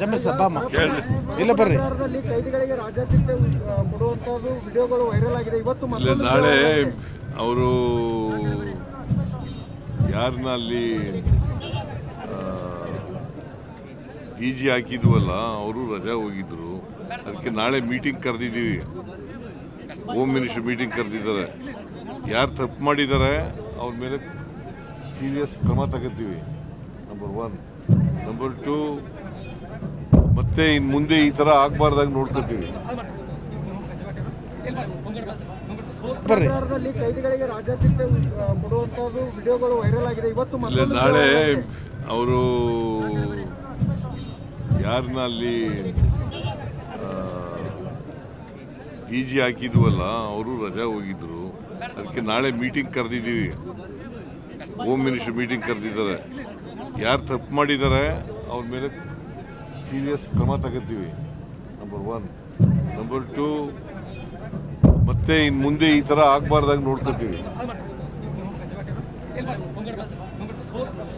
Zameer sir ಬಾಮ ಇಲ್ಲ ಬರ್ರಿ. ಕೈದಿಗಳಿಗೆ ರಾಜ್ಯಾದ್ಯಂತೆ ಕೊಡುವಂತದ್ದು ವಿಡಿಯೋಗಳು ವೈರಲ್ ಆಗಿದೆ. ಇವತ್ತು ಇಲ್ಲ ನಾಳೆ ಅವರು ಯಾರನ್ನ ಅಲ್ಲಿ ಈಜಿ ಹಾಕಿದ್ವಲ್ಲ ಅವರು ರಜಾ ಹೋಗಿದ್ರು. ಅದಕ್ಕೆ ನಾಳೆ ಮೀಟಿಂಗ್ ಕರೆದಿದ್ದೀವಿ. ಹೋಮ್ ಮಿನಿಸ್ಟರ್ ಮೀಟಿಂಗ್ ಕರೆದಿದ್ದಾರೆ. ಯಾರು ತಪ್ಪು ಮಾಡಿದ್ದಾರೆ ಅವ್ರ ಮೇಲೆ ಸೀರಿಯಸ್ ಕ್ರಮ ತಗೋತೀವಿ. ನಂಬರ್ ಒನ್ ನಂಬರ್ ಟು ಮತ್ತೆ ಇನ್ನು ಮುಂದೆ ಈ ಥರ ಆಗಬಾರ್ದಾಗ ನೋಡ್ಕೋತೀವಿ. ಬರ್ರಿ. ಸರ್ಕಾರದಲ್ಲಿ ಕೈದಿಗಳಿಗೆ ರಾಜ್ಯಾದ್ಯಂತೆ ಕೊಡುವಂತದ್ದು ವಿಡಿಯೋಗಳು ವೈರಲ್ ಆಗಿದೆ. ಇವತ್ತು ಇಲ್ಲ ನಾಳೆ ಅವರು ಯಾರನ್ನ ಅಲ್ಲಿ ಈಜಿ ಹಾಕಿದ್ವಲ್ಲ ಅವರು ರಜಾ ಹೋಗಿದ್ರು. ಅದಕ್ಕೆ ನಾಳೆ ಮೀಟಿಂಗ್ ಕರೆದಿದ್ದೀವಿ. ಹೋಮ್ ಮಿನಿಸ್ಟರ್ ಮೀಟಿಂಗ್ ಕರೆದಿದ್ದಾರೆ. ಯಾರು ತಪ್ಪು ಮಾಡಿದ್ದಾರೆ ಅವ್ರ ಮೇಲೆ ಸೀರಿಯಸ್ ಕ್ರಮ ತಗೋತೀವಿ ನಂಬರ್ ಒನ್ ನಂಬರ್ ಟು ಮತ್ತೆ ಇನ್ನು ಮುಂದೆ ಈ ಥರ ಆಗಬಾರ್ದಾಗ ನೋಡ್ಕೋತೀವಿ.